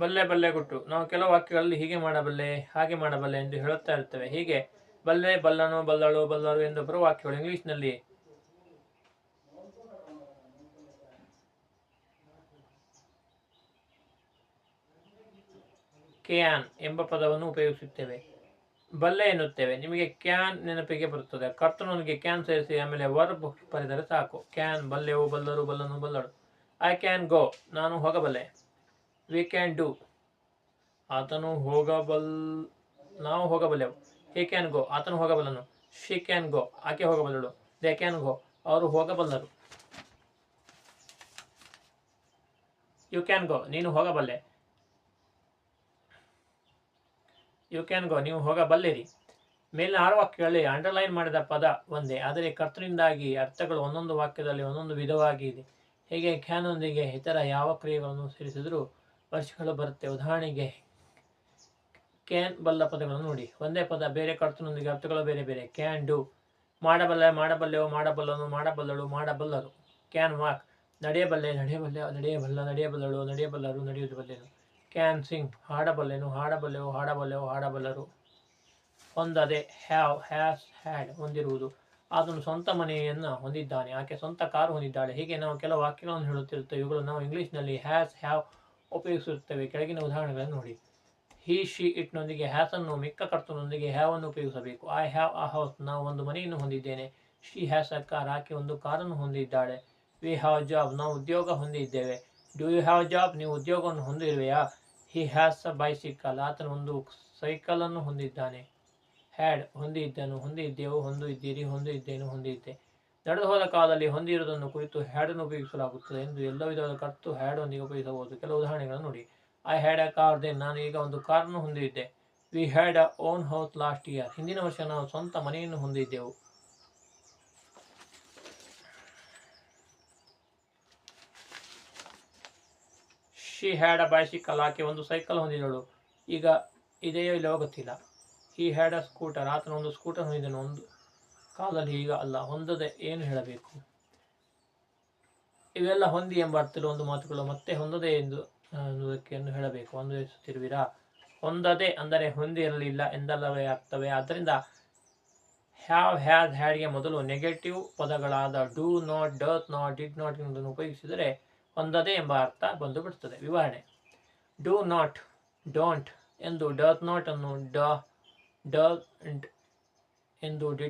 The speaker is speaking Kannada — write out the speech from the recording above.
ಬಲ್ಲೆ ಬಲ್ಲೆ ಗುಟ್ಟು ನಾವು ಕೆಲವು ವಾಕ್ಯಗಳಲ್ಲಿ ಹೀಗೆ ಮಾಡಬಲ್ಲೆ, ಹಾಗೆ ಮಾಡಬಲ್ಲೆ ಎಂದು ಹೇಳುತ್ತಾ ಇರ್ತೇವೆ ಹೀಗೆ, ಬಲ್ಲೆ ಬಲ್ಲನು ಬಲ್ಲಳು ಬಲ್ಲರು ಎಂದು ಬರುವ ವಾಕ್ಯಗಳು ಇಂಗ್ಲಿಷ್ನಲ್ಲಿ. ಕ್ಯಾನ್ ಎಂಬ ಪದವನ್ನು ಉಪಯೋಗಿಸುತ್ತೇವೆ. ಬಲ್ಲೆ ಎನ್ನುತ್ತೇವೆ. ನಿಮಗೆ ಕ್ಯಾನ್ ನೆನಪಿಗೆ ಬರುತ್ತದೆ. ಕರ್ತನೊಂದಿಗೆ ಕ್ಯಾನ್ ಸೇರಿಸಿ, ಆಮೇಲೆ ವರ್ಬ್ ಬರೆದರೆ ಸಾಕು. ಕ್ಯಾನ್ ಬಲ್ಲೆವು ಬಲ್ಲರು ಬಲ್ಲನು ಬಲ್ಲಳು. ಐ ಕ್ಯಾನ್ ಗೋ ನಾನು ಹೋಗಬಲ್ಲೆ. ವಿ ಕ್ಯಾನ್ ಡೂ ಆತನು ಹೋಗಬಲ್, ನಾವು ಹೋಗಬಲ್ಲೆವು. ಹಿ ಕ್ಯಾನ್ ಗೋ ಆತನು ಹೋಗಬಲ್ಲನು. ಶಿ ಕ್ಯಾನ್ ಗೋ ಆಕೆ ಹೋಗಬಲ್ಲಳು. ದೇ ಕ್ಯಾನ್ ಗೋ ಅವರು ಹೋಗಬಲ್ಲರು. ಯು ಕ್ಯಾನ್ ಗೋ ನೀನು ಹೋಗಬಲ್ಲೆ. ಯು ಕ್ಯಾನ್ ಗೋ ನೀವು ಹೋಗಬಲ್ಲಿರಿ. ಮೇಲಿನ ಆರು ವಾಕ್ಯಗಳಲ್ಲಿ ಅಂಡರ್ಲೈನ್ ಮಾಡಿದ ಪದ ಒಂದೇ. ಆದರೆ ಕರ್ತನಿಂದಾಗಿ ಅರ್ಥಗಳು ಒಂದೊಂದು ವಾಕ್ಯದಲ್ಲಿ ಒಂದೊಂದು ವಿಧವಾಗಿ ಇದೆ. ಹೀಗೆ ಕ್ಯಾನೊಂದಿಗೆ ಇತರ ಯಾವ ಕ್ರಿಯೆಗಳನ್ನು ಸೇರಿಸಿದರೂ ವರ್ಷಗಳು ಬರುತ್ತೆ. ಉದಾಹರಣೆಗೆ ಕ್ಯಾನ್ ಬಲ್ಲ ಪದಗಳನ್ನು ನೋಡಿ. ಒಂದೇ ಪದ, ಬೇರೆ ಕರ್ತನೊಂದಿಗೆ ಅರ್ಥಗಳು ಬೇರೆ ಬೇರೆ. ಕ್ಯಾನ್ ಡು ಮಾಡಬಲ್ಲ, ಮಾಡಬಲ್ಲೆವು, ಮಾಡಬಲ್ಲನು, ಮಾಡಬಲ್ಲಳು, ಮಾಡಬಲ್ಲರು. ಕ್ಯಾನ್ ವಾಕ್ ನಡೆಯಬಲ್ಲೆ ನಡೆಯಬಲ್ಲೆ, ನಡೆಯಬಲ್ಲ, ನಡೆಯಬಲ್ಲಳು, ನಡೆಯಬಲ್ಲರು ನಡೆಯುವುದು ಬಲ್ಲೆನು ಕ್ಯಾನ್ ಸಿಂಗ್ ಹಾಡಬಲ್ಲೆನು, ಹಾಡಬಲ್ಲೆವು ಹಾಡಬಲ್ಲೆವು, ಹಾಡಬಲ್ಲರು. ಹೊಂದದೆ ಹ್ಯಾವ್ ಹ್ಯಾಸ್ ಹ್ಯಾಡ್ ಹೊಂದಿರುವುದು. ಆತನು ಸ್ವಂತ ಮನೆಯನ್ನು ಹೊಂದಿದ್ದಾನೆ. ಆಕೆ ಸ್ವಂತ ಕಾರು ಹೊಂದಿದ್ದಾಳೆ. ಹೀಗೆ ನಾವು ಕೆಲವು ವಾಕ್ಯಗಳನ್ನು ಹೇಳುತ್ತಿರುತ್ತೇವೆ. ಇವುಗಳು ನಾವು ಇಂಗ್ಲೀಷ್ನಲ್ಲಿ ಹ್ಯಾಸ್ ಹ್ಯಾವ್ ಉಪಯೋಗಿಸುತ್ತೇವೆ ಕೆಳಗಿನ ಉದಾಹರಣೆಗಳನ್ನು ನೋಡಿ. ಹಿ ಶಿ ಇಟ್ನೊಂದಿಗೆ ಹ್ಯಾಸನ್ನು ಮಿಕ್ಕ ಕರ್ತನೊಂದಿಗೆ ಹ್ಯಾವನ್ನು ಉಪಯೋಗಿಸಬೇಕು. ಐ ಹ್ಯಾವ್ ಅ ಹೌಸ್ ನಾವು ಒಂದು ಮನೆಯನ್ನು ಹೊಂದಿದ್ದೇನೆ. ಶಿ ಹ್ಯಾಸ್ ಅ ಕಾರ್ ಆಕೆ ಒಂದು ಕಾರನ್ನು ಹೊಂದಿದ್ದಾಳೆ. ವಿ ಹ್ಯಾವ್ ಜಾಬ್ ನಾವು ಉದ್ಯೋಗ ಹೊಂದಿದ್ದೇವೆ. ಡು ಯು ಹ್ಯಾವ್ ಜಾಬ್ ನೀವು ಉದ್ಯೋಗವನ್ನು ಹೊಂದಿರುವೆಯಾ? ಹಿ ಹ್ಯಾಸ್ ಅ ಬೈಸಿಕಲ್ ಆತನು ಒಂದು ಸೈಕಲನ್ನು ಹೊಂದಿದ್ದಾನೆ. ಹ್ಯಾಡ್ ಹೊಂದಿದ್ದನು, ಹೊಂದಿದ್ದೆವು ಹೊಂದಿದ್ದೀರಿ ಹೊಂದಿದ್ದೇನು, ಹೊಂದಿದ್ದೆ. ನಡೆದು ಹೋದ ಕಾಲದಲ್ಲಿ ಹೊಂದಿರುವುದನ್ನು ಕುರಿತು ಹ್ಯಾಡನ್ನು ಉಪಯೋಗಿಸಲಾಗುತ್ತದೆ ಎಂದು ಎಲ್ಲ ವಿಧವಾದ ಕರ್ತು ಹ್ಯಾಡೊಂದಿಗೆ ಉಪಯೋಗಿಸಬಹುದು. ಕೆಲವು ಉದಾಹರಣೆಗಳನ್ನು ನೋಡಿ. I had a car then ನಾನು ಈಗ ಒಂದು ಕಾರನ್ನು ಹೊಂದಿದ್ದೆ. We had a own house last year ಹಿಂದಿನ ವರ್ಷ ನಾವು ಸ್ವಂತ ಮನೆಯನ್ನು ಹೊಂದಿದ್ದೆವು. ಶಿ ಹ್ಯಾಡ್ ಅ ಬೈಸಿಕಲ್ ಆಕೆ ಒಂದು ಸೈಕಲ್ ಹೊಂದಿದಳು. ಈಗ ಇದೆಯೋ ಇಲ್ಲವೋ ಗೊತ್ತಿಲ್ಲ. ಹಿ ಹ್ಯಾಡ್ ಅ ಸ್ಕೂಟರ್ ಆತನ ಒಂದು ಸ್ಕೂಟರ್ ಹೊಂದಿದನು. ಒಂದು ಕಾಲದಲ್ಲಿ ಈಗ ಅಲ್ಲ, ಹೊಂದದೆ ಏನು ಹೇಳಬೇಕು? ಇವೆಲ್ಲ ಹೊಂದಿ ಎಂಬ ಅರ್ಥದಲ್ಲಿ ಒಂದು ಮಾತುಗಳು ಮತ್ತೆ ಹೊಂದದೆ ಎಂದು ಅನ್ನುವುದಕ್ಕೆ ಎಂದು ಹೇಳಬೇಕು? ಅನ್ವಯಿಸುತ್ತಿರುವಿರಾ ಹೊಂದದೆ ಅಂದರೆ ಹೊಂದಿರಲಿಲ್ಲ ಎಂದಲ್ಲವೇ ಅರ್ಥವೇ ಆದ್ದರಿಂದ ಹ್ಯಾವ್ ಹ್ಯಾಸ್ ಹ್ಯಾಡ್ಗೆ ಮೊದಲು negative ಪದಗಳಾದ do not does not did not ಎಂಬುದನ್ನು ಉಪಯೋಗಿಸಿದರೆ ಹೊಂದದೆ ಎಂಬ ಅರ್ಥ ಬಂದು ಬಿಡುತ್ತದೆ ವಿವರಣೆ. ಡೂ ನಾಟ್ ಡೋಂಟ್ ಎಂದು ಡತ್ ನಾಟ್ ಅನ್ನು ಡ ಡ ಎಂದು ಡಿ